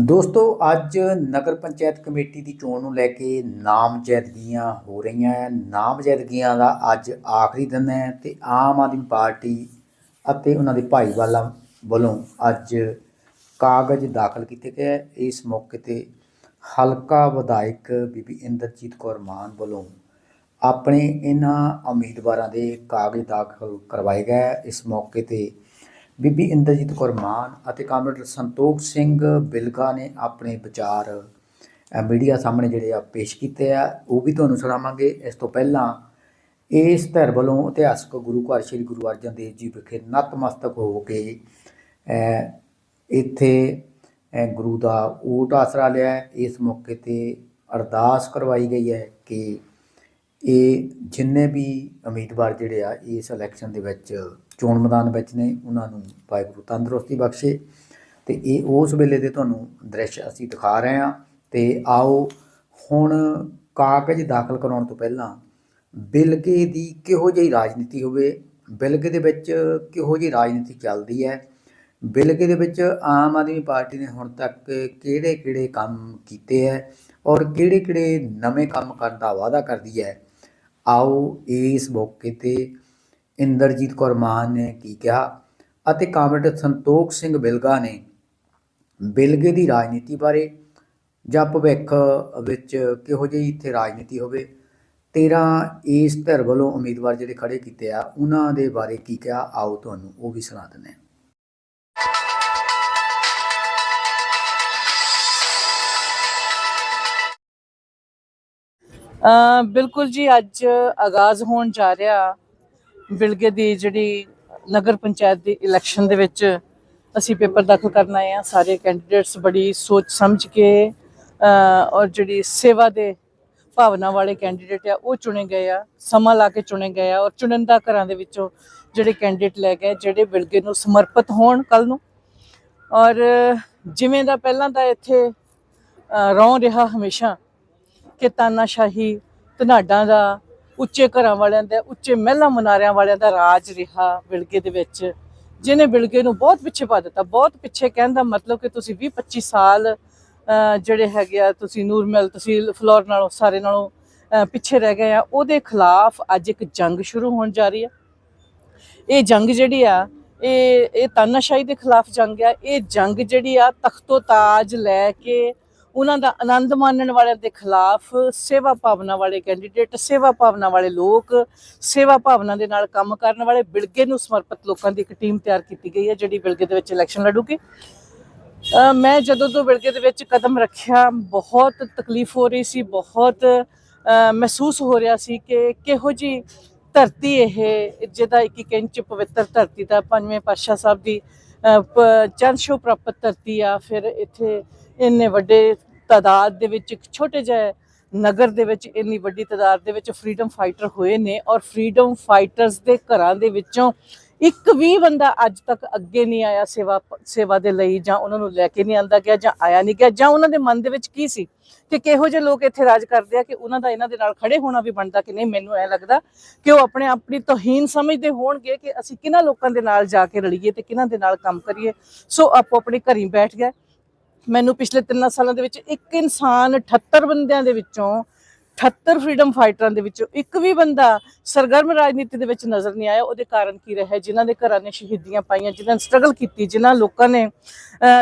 ਦੋਸਤੋ, ਅੱਜ ਨਗਰ ਪੰਚਾਇਤ ਕਮੇਟੀ ਦੀ ਚੋਣ ਨੂੰ ਲੈ ਕੇ ਨਾਮਜ਼ਦਗੀਆਂ ਹੋ ਰਹੀਆਂ ਹੈ ਨਾਮਜ਼ਦਗੀਆਂ ਦਾ ਅੱਜ ਆਖਰੀ ਦਿਨ ਹੈ ਤੇ ਆਮ ਆਦਮੀ ਪਾਰਟੀ ਅਤੇ ਉਹਨਾਂ ਦੇ ਭਾਈਵਾਲਾਂ ਵੱਲੋਂ ਅੱਜ ਕਾਗਜ਼ ਦਾਖਲ ਕੀਤੇ ਗਏ ਇਸ ਮੌਕੇ ਤੇ ਹਲਕਾ ਵਿਧਾਇਕ ਬੀਬੀ ਇੰਦਰਜੀਤ ਕੌਰ ਮਾਨ ਵੱਲੋਂ ਆਪਣੇ ਇਹਨਾਂ ਉਮੀਦਵਾਰਾਂ ਦੇ ਕਾਗਜ਼ ਦਾਖਲ ਕਰਵਾਏ ਗਏ ਹੈ। ਇਸ ਮੌਕੇ ਤੇ ਬੀਬੀ ਇੰਦਰਜੀਤ ਕੌਰ ਮਾਨ ਅਤੇ ਕਾਮਰੇਡ ਸੰਤੋਖ ਸਿੰਘ ਬਿਲਗਾ ਨੇ ਆਪਣੇ ਵਿਚਾਰ ਮੀਡੀਆ ਸਾਹਮਣੇ ਜਿਹੜੇ ਆ ਪੇਸ਼ ਕੀਤੇ ਆ, ਉਹ ਵੀ ਤੁਹਾਨੂੰ ਸੁਣਾਵਾਂਗੇ। ਇਸ ਤੋਂ ਪਹਿਲਾਂ ਇਸ ਧਿਰ ਵੱਲੋਂ ਇਤਿਹਾਸਕ ਗੁਰੂ ਘਰ ਸ੍ਰੀ ਗੁਰੂ ਅਰਜਨ ਦੇਵ ਜੀ ਵਿਖੇ ਨਤਮਸਤਕ ਹੋ ਕੇ ਇੱਥੇ ਗੁਰੂ ਦਾ ਓਟ ਆਸਰਾ ਲਿਆ। ਇਸ ਮੌਕੇ ਤੇ ਅਰਦਾਸ ਕਰਵਾਈ ਗਈ ਹੈ ਕਿ ਇਹ ਜਿੰਨੇ ਵੀ ਉਮੀਦਵਾਰ ਜਿਹੜੇ ਆ, ਇਸ ਇਲੈਕਸ਼ਨ ਦੇ ਵਿੱਚ ਚੋਣ ਮੈਦਾਨ ਵਿੱਚ ਨੇ, ਉਹਨਾਂ ਨੂੰ ਵਾਹਿਗੁਰੂ ਤੰਦਰੁਸਤੀ ਬਖਸ਼ੇ ਤੇ ਇਹ ਉਸ ਵੇਲੇ ਦੇ ਤੁਹਾਨੂੰ ਦ੍ਰਿਸ਼ ਅਸੀਂ ਦਿਖਾ ਰਹੇ ਹਾਂ ਤੇ ਆਓ ਹੁਣ ਕਾਗਜ਼ ਦਾਖਲ ਕਰਾਉਣ ਤੋਂ ਪਹਿਲਾਂ ਬਿਲਗੇ ਦੀ ਕਿਹੋ ਜਿਹੀ ਰਾਜਨੀਤੀ ਹੋਵੇ, ਬਿਲਗੇ ਦੇ ਵਿੱਚ ਕਿਹੋ ਜਿਹੀ ਰਾਜਨੀਤੀ ਚੱਲਦੀ ਹੈ, ਬਿਲਗੇ ਦੇ ਵਿੱਚ ਆਮ ਆਦਮੀ ਪਾਰਟੀ ਨੇ ਹੁਣ ਤੱਕ ਕਿਹੜੇ ਕਿਹੜੇ ਕੰਮ ਕੀਤੇ ਹੈ ਔਰ ਕਿਹੜੇ ਕਿਹੜੇ ਨਵੇਂ ਕੰਮ ਕਰਨ ਦਾ ਵਾਅਦਾ ਕਰਦੀ ਹੈ, ਆਓ ਇਸ ਮੌਕੇ ਤੇ ਇੰਦਰਜੀਤ ਕੌਰ ਮਾਨ ਨੇ ਕੀ ਕਿਹਾ ਅਤੇ ਕਾਮਰੇਡ ਸੰਤੋਖ ਸਿੰਘ ਬਿਲਗਾ ਨੇ ਬਿਲਗੇ ਦੀ ਰਾਜਨੀਤੀ ਬਾਰੇ ਜਾਂ ਭਵਿੱਖ ਵਿੱਚ ਕਿਹੋ ਜਿਹੀ ਇੱਥੇ ਰਾਜਨੀਤੀ ਹੋਵੇ? 13 ਇਸ ਧਿਰ ਵੱਲੋਂ ਉਮੀਦਵਾਰ ਜਿਹੜੇ ਖੜੇ ਕੀਤੇ ਆ, ਉਹਨਾਂ ਦੇ ਬਾਰੇ ਕੀ ਕਿਹਾ? ਆਓ ਤੁਹਾਨੂੰ ਉਹ ਵੀ ਸੁਣਾ ਦਿੰਦੇ ਹਾਂ। ਬਿਲਕੁਲ ਜੀ, ਅੱਜ ਆਗਾਜ਼ ਹੋਣ ਜਾ ਰਿਹਾ ਬਿਲਗੇ ਦੀ ਜਿਹੜੀ ਨਗਰ ਪੰਚਾਇਤ ਦੀ ਇਲੈਕਸ਼ਨ ਦੇ ਵਿੱਚ ਅਸੀਂ ਪੇਪਰ ਦਾਖਲ ਕਰਨ ਆਏ ਆ ਸਾਰੇ ਕੈਂਡੀਡੇਟਸ ਬੜੀ ਸੋਚ ਸਮਝ ਕੇ ਔਰ ਜਿਹੜੀ ਸੇਵਾ ਦੇ ਭਾਵਨਾ ਵਾਲੇ ਕੈਂਡੀਡੇਟ ਆ ਉਹ ਚੁਣੇ ਗਏ ਆ। ਸਮਾਂ ਲਾ ਕੇ ਚੁਣੇ ਗਏ ਆ ਔਰ ਚੁਣਿੰਦਾ ਘਰਾਂ ਦੇ ਵਿੱਚੋਂ ਜਿਹੜੇ ਕੈਂਡੀਡੇਟ ਲੈ ਗਏ ਜਿਹੜੇ ਬਿਲਗੇ ਨੂੰ ਸਮਰਪਿਤ ਹੋਣ ਕੱਲ ਨੂੰ। ਔਰ ਜਿਵੇਂ ਦਾ ਪਹਿਲਾਂ ਦਾ ਇੱਥੇ ਅ, ਰੌਂ ਰਿਹਾ ਹਮੇਸ਼ਾ ਕਿ ਤਾਨਾਸ਼ਾਹੀ ਧਨਾਡਾਂ ਦਾ ਉੱਚੇ ਘਰਾਂ ਵਾਲਿਆਂ ਦਾ, ਉੱਚੇ ਮਹਿਲਾਂ ਮਨਾਰਿਆਂ ਵਾਲਿਆਂ ਦਾ ਰਾਜ ਰਿਹਾ ਬਿਲਗੇ ਦੇ ਵਿੱਚ, ਜਿਹਨੇ ਬਿਲਗੇ ਨੂੰ ਬਹੁਤ ਪਿੱਛੇ ਪਾ ਦਿੱਤਾ। ਬਹੁਤ ਪਿੱਛੇ ਕਹਿਣ ਦਾ ਮਤਲਬ ਕਿ ਤੁਸੀਂ 20 25 ਸਾਲ ਜਿਹੜੇ ਹੈਗੇ ਆ, ਤੁਸੀਂ ਨੂਰਮਹਿਲ ਤਹਿਸੀਲ ਫਲੋਰ ਨਾਲੋਂ, ਸਾਰੇ ਨਾਲੋਂ ਪਿੱਛੇ ਰਹਿ ਗਏ ਆ। ਉਹਦੇ ਖਿਲਾਫ ਅੱਜ ਇੱਕ ਜੰਗ ਸ਼ੁਰੂ ਹੋਣ ਜਾ ਰਹੀ ਆ। ਇਹ ਜੰਗ ਜਿਹੜੀ ਆ, ਇਹ ਇਹ ਤਾਨਾਸ਼ਾਹੀ ਦੇ ਖਿਲਾਫ ਜੰਗ ਆ। ਇਹ ਜੰਗ ਜਿਹੜੀ ਆ, ਤਖਤੋ ਤਾਜ ਲੈ ਕੇ ਉਹਨਾਂ ਦਾ ਆਨੰਦ ਮਾਣਨ ਵਾਲਿਆਂ ਦੇ ਖਿਲਾਫ ਸੇਵਾ ਭਾਵਨਾ ਵਾਲੇ ਕੈਂਡੀਡੇਟ ਸੇਵਾ ਭਾਵਨਾ ਵਾਲੇ ਲੋਕ, ਸੇਵਾ ਭਾਵਨਾ ਦੇ ਨਾਲ ਕੰਮ ਕਰਨ ਵਾਲੇ ਬਿਲਗੇ ਨੂੰ ਸਮਰਪਿਤ ਲੋਕਾਂ ਦੀ ਇੱਕ ਟੀਮ ਤਿਆਰ ਕੀਤੀ ਗਈ ਹੈ, ਜਿਹੜੀ ਬਿਲਗੇ ਦੇ ਵਿੱਚ ਇਲੈਕਸ਼ਨ ਲੜੂਗੀ। ਮੈਂ ਜਦੋਂ ਤੋਂ ਬਿਲਗੇ ਦੇ ਵਿੱਚ ਕਦਮ ਰੱਖਿਆ, ਬਹੁਤ ਤਕਲੀਫ ਹੋ ਰਹੀ ਸੀ, ਬਹੁਤ ਮਹਿਸੂਸ ਹੋ ਰਿਹਾ ਸੀ ਕਿ ਕਿਹੋ ਜੀ ਧਰਤੀ ਇਹ, ਜਿਹਦਾ ਇੱਕ ਇੱਕ ਇੰਚ ਪਵਿੱਤਰ ਧਰਤੀ ਦਾ ਪੰਜਵੇਂ ਪਾਤਸ਼ਾਹ ਸਾਹਿਬ ਦੀ ਚੰਦ ਪ੍ਰਾਪਤ ਧਰਤੀ ਆ, ਫਿਰ ਇੱਥੇ ਇੰਨੇ ਵੱਡੇ ਤਾਦਾਦ ਦੇ ਵਿੱਚ, ਇੱਕ ਛੋਟੇ ਜਿਹੇ ਨਗਰ ਦੇ ਵਿੱਚ ਇੰਨੀ ਵੱਡੀ ਤਾਦਾਦ ਦੇ ਵਿੱਚ ਫਰੀडम ਫਾਈਟਰ ਹੋਏ ਨੇ ਔਰ ਫਰੀडम ਫਾਈਟਰਸ ਦੇ ਘਰਾਂ ਦੇ ਵਿੱਚੋਂ ਇੱਕ ਵੀ ਬੰਦਾ ਅੱਜ ਤੱਕ ਅੱਗੇ ਨਹੀਂ ਆਇਆ ਸੇਵਾ ਸੇਵਾ ਦੇ ਲਈ ਜਾਂ ਉਹਨਾਂ ਨੂੰ ਲੈ ਕੇ ਨਹੀਂ ਆਂਦਾ ਗਿਆ ਜਾਂ ਆਇਆ ਨਹੀਂ ਗਿਆ, ਜਾਂ ਉਹਨਾਂ ਦੇ ਮਨ ਦੇ ਵਿੱਚ ਕੀ ਸੀ ਕਿ ਕਿਹੋ ਜਿਹੇ ਲੋਕ ਇੱਥੇ ਰਾਜ ਕਰਦੇ ਆ ਕਿ ਉਹਨਾਂ ਦਾ ਇਹਨਾਂ ਦੇ ਨਾਲ ਖੜੇ ਹੋਣਾ ਵੀ ਬਣਦਾ ਕਿ ਨਹੀਂ, ਮੈਨੂੰ ਐ ਲੱਗਦਾ ਕਿ ਉਹ ਆਪਣੇ ਆਪਣੀ ਤੋਹੀਨ ਸਮਝਦੇ ਹੋਣਗੇ ਕਿ ਅਸੀਂ ਕਿਹਨਾਂ ਲੋਕਾਂ ਦੇ ਨਾਲ ਜਾ ਕੇ ਰਲੀਏ ਤੇ ਕਿਹਨਾਂ ਦੇ ਨਾਲ ਕੰਮ ਕਰੀਏ। ਸੋ ਆਪੋ ਆਪਣੇ ਘਰੀ ਬੈਠ ਗਏ ਮੈਨੂੰ ਪਿਛਲੇ 3 ਸਾਲਾਂ ਦੇ ਵਿੱਚ ਇੱਕ ਇਨਸਾਨ 78 ਬੰਦਿਆਂ ਦੇ ਵਿੱਚੋਂ 78 ਫਰੀडम ਫਾਈਟਰਾਂ ਦੇ ਵਿੱਚੋਂ ਇੱਕ ਵੀ ਬੰਦਾ ਸਰਗਰਮ ਰਾਜਨੀਤੀ ਦੇ ਵਿੱਚ ਨਜ਼ਰ ਨਹੀਂ ਆਇਆ। ਉਹਦੇ ਕਾਰਨ ਕੀ ਰਿਹਾ? ਜਿਨ੍ਹਾਂ ਦੇ ਘਰਾਂ ਨੇ ਸ਼ਹੀਦੀਆਂ ਪਾਈਆਂ, ਜਿਨ੍ਹਾਂ ਨੇ ਸਟਰਗਲ ਕੀਤੀ, ਜਿਨ੍ਹਾਂ ਲੋਕਾਂ ਨੇ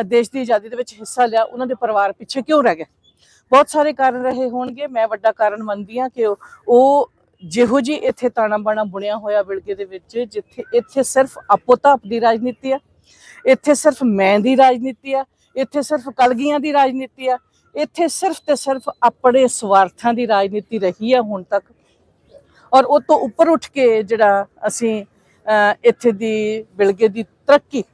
ਦੇਸ਼ ਦੀ ਆਜ਼ਾਦੀ ਦੇ ਵਿੱਚ ਹਿੱਸਾ ਲਿਆ, ਉਹਨਾਂ ਦੇ ਪਰਿਵਾਰ ਪਿੱਛੇ ਕਿਉਂ ਰਹਿ ਗਏ? ਬਹੁਤ ਸਾਰੇ ਕਾਰਨ ਰਹੇ ਹੋਣਗੇ। ਮੈਂ ਵੱਡਾ ਕਾਰਨ ਮੰਨਦੀ ਹਾਂ ਕਿ ਉਹ- ਜਿਹੋ ਜੀ ਇੱਥੇ ਤਾਣਾ ਬਾਣਾ ਬੁਣਿਆ ਹੋਇਆ ਬਿਲਗੇ ਦੇ ਵਿੱਚ, ਜਿੱਥੇ ਇੱਥੇ ਸਿਰਫ ਆਪੋ ਤਾਪ ਦੀ ਰਾਜਨੀਤੀ ਆ, ਇੱਥੇ ਸਿਰਫ ਮੈਂ ਦੀ ਰਾਜਨੀਤੀ ਆ, ਇੱਥੇ ਸਿਰਫ ਕਲਗੀਆਂ ਦੀ ਰਾਜਨੀਤੀ ਆ ਇੱਥੇ ਸਿਰਫ ਤੇ ਸਿਰਫ ਆਪਣੇ ਸਵਾਰਥਾਂ ਦੀ ਰਾਜਨੀਤੀ ਰਹੀ ਹੈ ਹੁਣ ਤੱਕ। ਔਰ ਉਹ ਤੋਂ ਉੱਪਰ ਉੱਠ ਕੇ ਜਿਹੜਾ ਅਸੀਂ ਇੱਥੇ ਦੀ ਬਿਲਗੇ ਦੀ ਤਰੱਕੀ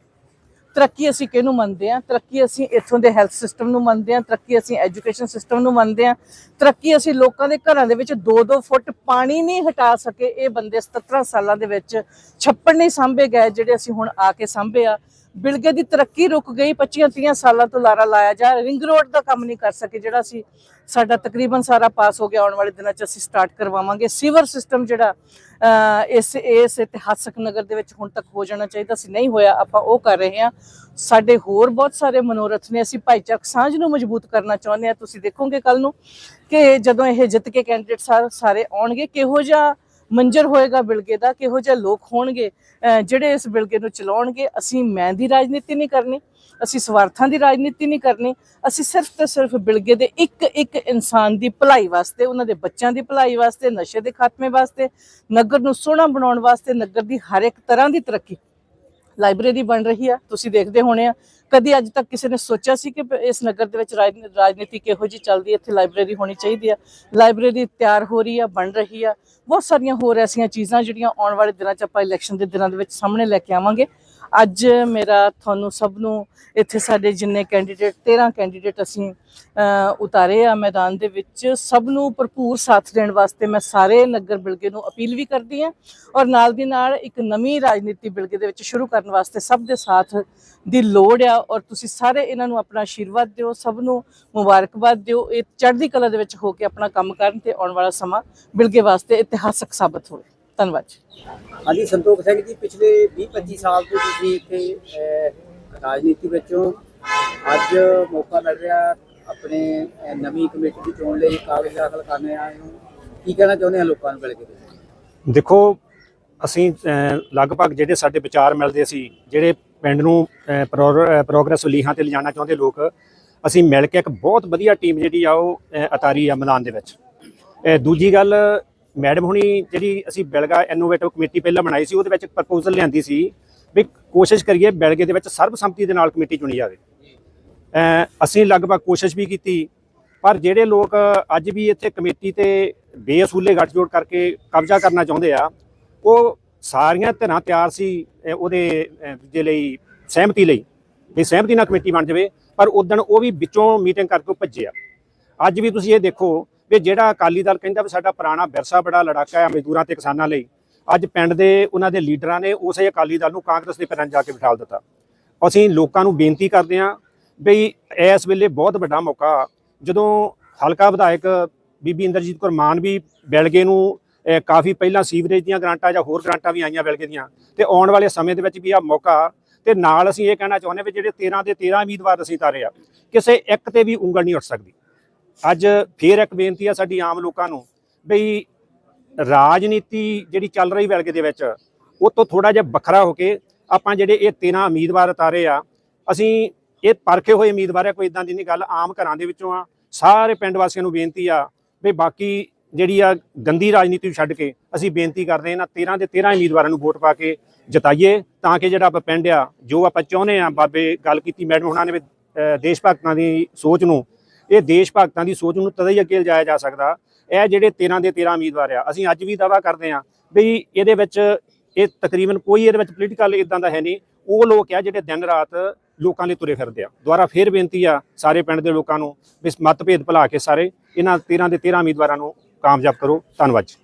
ਤਰੱਕੀ ਅਸੀਂ ਕਿਹਨੂੰ ਮੰਨਦੇ ਆ? ਤਰੱਕੀ ਅਸੀਂ ਇੱਥੋਂ ਦੇ ਹੈਲਥ ਸਿਸਟਮ ਨੂੰ ਮੰਨਦੇ ਆ, ਤਰੱਕੀ ਅਸੀਂ ਐਜੂਕੇਸ਼ਨ ਸਿਸਟਮ ਨੂੰ ਮੰਨਦੇ ਆ, ਤਰੱਕੀ ਅਸੀਂ ਲੋਕਾਂ ਦੇ ਘਰਾਂ ਦੇ ਵਿੱਚ 2-2 ਫੁੱਟ ਪਾਣੀ ਨਹੀਂ ਹਟਾ ਸਕੇ। ਇਹ ਬੰਦੇ 17 ਸਾਲਾਂ ਦੇ ਵਿੱਚ ਛੱਪੜ ਨਹੀਂ ਸਾਂਭੇ ਗਏ ਜਿਹੜੇ ਅਸੀਂ ਹੁਣ ਆ ਕੇ ਸਾਂਭੇ ਆ। ਬਿਲਗੇ ਦੀ ਤਰੱਕੀ ਰੁਕ ਗਈ 25 30 ਸਾਲਾਂ ਤੋਂ ਲਾਰਾ ਲਾਇਆ ਜਾ ਰਿੰਗ ਰੋਡ ਦਾ ਕੰਮ ਨਹੀਂ ਕਰ ਸਕੇ ਜਿਹੜਾ ਸੀ ਸਾਡਾ ਤਕਰੀਬਨ ਸਾਰਾ ਪਾਸ ਹੋ ਗਿਆ। ਆਉਣ ਵਾਲੇ ਦਿਨਾਂ 'ਚ ਅਸੀਂ ਸਟਾਰਟ ਕਰਵਾਵਾਂਗੇ। ਸੀਵਰ ਸਿਸਟਮ ਜਿਹੜਾ ਇਸ ਇਸ ਇਤਿਹਾਸਕ ਨਗਰ ਦੇ ਵਿੱਚ ਹੁਣ ਤੱਕ ਹੋ ਜਾਣਾ ਚਾਹੀਦਾ ਸੀ, ਨਹੀਂ ਹੋਇਆ। ਆਪਾਂ ਉਹ ਕਰ ਰਹੇ ਹਾਂ। ਸਾਡੇ ਹੋਰ ਬਹੁਤ ਸਾਰੇ ਮਨੋਰਥ ਨੇ। ਅਸੀਂ ਭਾਈਚਾਰਕ ਸਾਂਝ ਨੂੰ ਮਜ਼ਬੂਤ ਕਰਨਾ ਚਾਹੁੰਦੇ ਹਾਂ। ਤੁਸੀਂ ਦੇਖੋਗੇ ਕੱਲ ਨੂੰ ਕਿ ਜਦੋਂ ਇਹ ਜਿੱਤ ਕੇ ਕੈਂਡੀਡੇਟ ਸਾਰੇ ਆਉਣਗੇ, ਕਿਹੋ ਜਿਹਾ ਮੰਜ਼ਰ ਹੋਏਗਾ ਬਿਲਗੇ ਦਾ, ਕਿਹੋ ਜਿਹੇ ਲੋਕ ਹੋਣਗੇ ਜਿਹੜੇ ਇਸ ਬਿਲਗੇ ਨੂੰ ਚਲਾਉਣਗੇ, ਅਸੀਂ ਮੈਂ ਦੀ ਰਾਜਨੀਤੀ ਨਹੀਂ ਕਰਨੀ, ਅਸੀਂ ਸਵਾਰਥਾਂ ਦੀ ਰਾਜਨੀਤੀ ਨਹੀਂ ਕਰਨੀ, ਅਸੀਂ ਸਿਰਫ ਤੇ ਸਿਰਫ ਬਿਲਗੇ ਦੇ ਇੱਕ ਇੱਕ ਇਨਸਾਨ ਦੀ ਭਲਾਈ ਵਾਸਤੇ, ਉਹਨਾਂ ਦੇ ਬੱਚਿਆਂ ਦੀ ਭਲਾਈ ਵਾਸਤੇ, ਨਸ਼ੇ ਦੇ ਖਾਤਮੇ ਵਾਸਤੇ, ਨਗਰ ਨੂੰ ਸੋਹਣਾ ਬਣਾਉਣ ਵਾਸਤੇ, ਨਗਰ ਦੀ ਹਰ ਇੱਕ ਤਰ੍ਹਾਂ ਦੀ ਤਰੱਕੀ ਲਾਇਬ੍ਰੇਰੀ ਬਣ ਰਹੀ ਆ, ਤੁਸੀਂ ਦੇਖਦੇ ਹੋਣੇ ਆ। ਕਦੀ ਅੱਜ ਤੱਕ ਕਿਸੇ ਨੇ ਸੋਚਿਆ ਸੀ ਕਿ ਇਸ ਨਗਰ ਦੇ ਵਿੱਚ ਰਾਜਨੀ- ਰਾਜਨੀਤੀ ਕਿਹੋ ਜੀ ਚੱਲਦੀ ਹੈ, ਇੱਥੇ ਲਾਇਬ੍ਰੇਰੀ ਹੋਣੀ ਚਾਹੀਦੀ ਆ। ਲਾਇਬ੍ਰੇਰੀ ਤਿਆਰ ਹੋ ਰਹੀ ਆ, ਬਣ ਰਹੀ ਆ। ਬਹੁਤ ਸਾਰੀਆਂ ਹੋਰ ਐਸੀਆਂ ਚੀਜ਼ਾਂ ਜਿਹੜੀਆਂ ਆਉਣ ਵਾਲੇ ਦਿਨਾਂ 'ਚ ਆਪਾਂ ਇਲੈਕਸ਼ਨ ਦੇ ਦਿਨਾਂ ਦੇ ਵਿੱਚ ਸਾਹਮਣੇ ਲੈ ਕੇ ਆਵਾਂਗੇ। ਅੱਜ ਮੇਰਾ ਤੁਹਾਨੂੰ ਸਭ ਨੂੰ ਇੱਥੇ ਸਾਡੇ ਜਿੰਨੇ ਕੈਂਡੀਡੇਟ 13 ਕੈਂਡੀਡੇਟ ਅਸੀਂ ਉਤਾਰੇ ਆ ਮੈਦਾਨ ਦੇ ਵਿੱਚ, ਸਭ ਨੂੰ ਭਰਪੂਰ ਸਾਥ ਦੇਣ ਵਾਸਤੇ ਮੈਂ ਸਾਰੇ ਨਗਰ ਬਿਲਗੇ ਨੂੰ ਅਪੀਲ ਵੀ ਕਰਦੀ ਹਾਂ ਔਰ ਨਾਲ ਦੀ ਨਾਲ ਇੱਕ ਨਵੀਂ ਰਾਜਨੀਤੀ ਬਿਲਗੇ ਦੇ ਵਿੱਚ ਸ਼ੁਰੂ ਕਰਨ ਵਾਸਤੇ ਸਭ ਦੇ ਸਾਥ ਦੀ ਲੋੜ ਆ ਔਰ ਤੁਸੀਂ ਸਾਰੇ ਇਹਨਾਂ ਨੂੰ ਆਪਣਾ ਆਸ਼ੀਰਵਾਦ ਦਿਓ, ਸਭ ਨੂੰ ਮੁਬਾਰਕਬਾਦ ਦਿਓ। ਇਹ ਚੜ੍ਹਦੀ ਕਲਾ ਦੇ ਵਿੱਚ ਹੋ ਕੇ ਆਪਣਾ ਕੰਮ ਕਰਨ ਤੇ ਆਉਣ ਵਾਲਾ ਸਮਾਂ ਬਿਲਗੇ ਵਾਸਤੇ ਇਤਿਹਾਸਕ ਸਾਬਤ ਹੋਵੇ। ਧੰਨਵਾਦ ਜੀ। ਹਾਂਜੀ ਸੰਤੋਖ ਸਿੰਘ ਜੀ ਪਿਛਲੇ 20-25 ਸਾਲ ਤੋਂ ਤੁਸੀਂ ਇੱਥੇ ਰਾਜਨੀਤੀ ਵਿੱਚੋਂ ਅੱਜ ਮੌਕਾ ਮਿਲ ਰਿਹਾ ਆਪਣੇ ਨਵੀਂ ਕਮੇਟੀ ਦੀ ਚੋਣ ਲਈ ਕਾਗਜ਼ ਦਾਖਲ ਕਰਨੇ ਆਏ ਹੋ। ਕੀ ਕਹਿਣਾ ਚਾਹੁੰਦੇ ਆ ਲੋਕਾਂ ਨੂੰ ਮਿਲ ਕੇ? ਦੇਖੋ ਅਸੀਂ ਲਗਭਗ ਜਿਹੜੇ ਸਾਡੇ ਵਿਚਾਰ ਮਿਲਦੇ ਸੀ ਜਿਹੜੇ ਪਿੰਡ ਨੂੰ ਪ੍ਰੋਗਰੈਸ ਲੀਹਾਂ ਤੇ ਲਿਜਾਣਾ ਚਾਹੁੰਦੇ ਲੋਕ ਅਸੀਂ ਮਿਲ ਕੇ ਇੱਕ ਬਹੁਤ ਵਧੀਆ ਟੀਮ ਜਿਹੜੀ ਆ ਉਹ ਅਹ, ਉਤਾਰੀ ਆ ਮੈਦਾਨ ਦੇ ਵਿੱਚ। ਦੂਜੀ ਗੱਲ ਮੈਡਮ ਹੁਣੀ ਜਿਹੜੀ ਅਸੀਂ ਬੈਲਗਾ ਇਨੋਵੇਟਿਵ ਕਮੇਟੀ ਪਹਿਲਾਂ ਬਣਾਈ ਸੀ ਉਹਦੇ ਵਿੱਚ ਇੱਕ ਪ੍ਰਪੋਜ਼ਲ ਲਿਆਂਦੀ ਸੀ ਵੀ ਕੋਸ਼ਿਸ਼ ਕਰੀਏ ਬੈਲਗੇ ਦੇ ਵਿੱਚ ਸਰਬਸੰਮਤੀ ਦੇ ਨਾਲ ਕਮੇਟੀ ਚੁਣੀ ਜਾਵੇ। ਅਸੀਂ ਲਗਭਗ ਕੋਸ਼ਿਸ਼ ਵੀ ਕੀਤੀ ਪਰ ਜਿਹੜੇ ਲੋਕ ਅੱਜ ਵੀ ਇੱਥੇ ਕਮੇਟੀ ਤੇ ਬੇਅਸੂਲੇ ਗੱਠਜੋੜ ਕਰਕੇ ਕਬਜ਼ਾ ਕਰਨਾ ਚਾਹੁੰਦੇ ਆ ਉਹ ਸਾਰੀਆਂ ਧਿਰਾਂ ਤਿਆਰ ਸੀ ਉਹਦੇ ਅਹ, ਲਈ ਸਹਿਮਤੀ ਲਈ ਵੀ ਸਹਿਮਤੀ ਨਾਲ ਕਮੇਟੀ ਬਣ ਜਾਵੇ ਪਰ ਉਦੋਂ ਉਹ ਵੀ ਵਿੱਚੋਂ ਮੀਟਿੰਗ ਕਰਕੇ ਉਹ ਭੱਜੇ ਅੱਜ ਵੀ ਤੁਸੀਂ ਇਹ ਦੇਖੋ ਵੀ ਜਿਹੜਾ ਅਕਾਲੀ ਦਲ ਕਹਿੰਦਾ ਵੀ ਸਾਡਾ ਪੁਰਾਣਾ ਵਿਰਸਾ ਬੜਾ ਲੜਾਕਾ ਹੈ ਮਜ਼ਦੂਰਾਂ ਤੇ ਕਿਸਾਨਾਂ ਲਈ, ਅੱਜ ਪਿੰਡ ਦੇ ਉਹਨਾਂ ਦੇ ਲੀਡਰਾਂ ਨੇ ਉਸੇ ਅਕਾਲੀ ਦਲ ਨੂੰ ਕਾਂਗਰਸ ਦੇ ਪੈਰਾਂ 'ਚ ਜਾ ਕੇ ਬਿਠਾਲ ਦਿੱਤਾ। ਅਸੀਂ ਲੋਕਾਂ ਨੂੰ ਬੇਨਤੀ ਕਰਦੇ ਹਾਂ ਵੀ ਇਸ ਵੇਲੇ ਬਹੁਤ ਵੱਡਾ ਮੌਕਾ, ਜਦੋਂ ਹਲਕਾ ਵਿਧਾਇਕ ਬੀਬੀ ਇੰਦਰਜੀਤ ਕੌਰ ਮਾਨ ਵੀ ਬੈਲਗੇ ਨੂੰ ਕਾਫੀ ਪਹਿਲਾਂ ਸੀਵਰੇਜ ਦੀਆਂ ਗ੍ਰਾਂਟਾਂ ਜਾਂ ਹੋਰ ਗ੍ਰਾਂਟਾਂ ਵੀ ਆਈਆਂ ਬੈਲਗੇ ਦੀਆਂ, ਤੇ ਆਉਣ ਵਾਲੇ ਸਮੇਂ ਦੇ ਵਿੱਚ ਵੀ ਆ ਮੌਕਾ, ਤੇ ਨਾਲ ਅਸੀਂ ਇਹ ਕਹਿਣਾ ਚਾਹੁੰਦੇ ਵੀ ਜਿਹੜੇ 13 ਦੇ 13 ਉਮੀਦਵਾਰ ਅਸੀਂ ਤਾਰੇ ਆ, ਕਿਸੇ ਇੱਕ ਤੇ ਵੀ ਉਂਗਲ ਨਹੀਂ ਉੱਠ ਸਕਦੀ। ਅੱਜ ਫੇਰ ਇੱਕ ਬੇਨਤੀ ਆ ਸਾਡੀ ਆਮ ਲੋਕਾਂ ਨੂੰ ਬਈ ਰਾਜਨੀਤੀ ਜਿਹੜੀ ਚੱਲ ਰਹੀ ਬਿਲਗੇ ਦੇ ਵਿੱਚ, ਉਹ ਤੋਂ ਥੋੜਾ ਜਿਹਾ ਵੱਖਰਾ ਹੋ ਕੇ ਆਪਾਂ ਜਿਹੜੇ ਇਹ 13 ਉਮੀਦਵਾਰ ਉਤਾਰੇ ਆ, ਅਸੀਂ ਇਹ ਪਰਖੇ ਹੋਏ ਉਮੀਦਵਾਰ ਆ, ਕੋਈ ਇਦਾਂ ਦੀ ਨਹੀਂ ਗੱਲ, ਆਮ ਘਰਾਂ ਦੇ ਵਿੱਚੋਂ ਆ, ਸਾਰੇ ਪਿੰਡ ਵਾਸੀਆਂ ਨੂੰ ਬੇਨਤੀ ਆ ਵੀ ਬਾਕੀ ਜਿਹੜੀ ਆ ਗੰਦੀ ਰਾਜਨੀਤੀ ਨੂੰ ਛੱਡ ਕੇ ਅਸੀਂ ਬੇਨਤੀ ਕਰਦੇ ਇਹਨਾਂ 13 ਦੇ 13 ਉਮੀਦਵਾਰਾਂ ਨੂੰ ਵੋਟ ਪਾ ਕੇ ਜਿਤਾਈਏ, ਤਾਂ ਕਿ ਜਿਹੜਾ ਆਪਾਂ ਪਿੰਡ ਆ, ਜੋ ਆਪਾਂ ਚਾਹੁੰਦੇ ਆ ਬਾਬੇ ਗੱਲ ਕੀਤੀ ਮੈਡਮ ਹੁਣਾਂ ਨੇ ਵੀ ਦੇਸ਼ ਭਗਤਾਂ ਦੀ ਸੋਚ ਨੂੰ ਇਹ ਦੇਸ਼ ਭਗਤਾਂ ਦੀ ਸੋਚ ਨੂੰ ਤਦ ਹੀ ਅੱਗੇ ਲਿਜਾਇਆ ਜਾ ਸਕਦਾ। ਇਹ ਜਿਹੜੇ 13 ਦੇ 13 ਉਮੀਦਵਾਰ ਆ, ਅਸੀਂ ਅੱਜ ਵੀ ਦਾਵਾ ਕਰਦੇ ਆ ਵੀ ਇਹਦੇ ਵਿੱਚ ਇਹ ਤਕਰੀਬਨ ਕੋਈ ਇਹਦੇ ਵਿੱਚ ਪੋਲੀਟੀਕਲ ਇਦਾਂ ਦਾ ਹੈ ਨਹੀਂ। ਉਹ ਲੋਕ ਆ ਜਿਹੜੇ ਦਿਨ ਰਾਤ ਲੋਕਾਂ ਲਈ ਤੁਰੇ ਫਿਰਦੇ ਆ। ਦੁਆਰਾ ਫੇਰ ਬੇਨਤੀ ਆ ਸਾਰੇ ਪਿੰਡ ਦੇ ਲੋਕਾਂ ਨੂੰ ਵੀ ਇਸ ਮਤਭੇਦ ਭੁਲਾ ਕੇ ਸਾਰੇ ਇਹਨਾਂ 13 ਦੇ 13 ਉਮੀਦਵਾਰਾਂ ਨੂੰ ਕਾਮਯਾਬ ਕਰੋ। ਧੰਨਵਾਦ ਜੀ।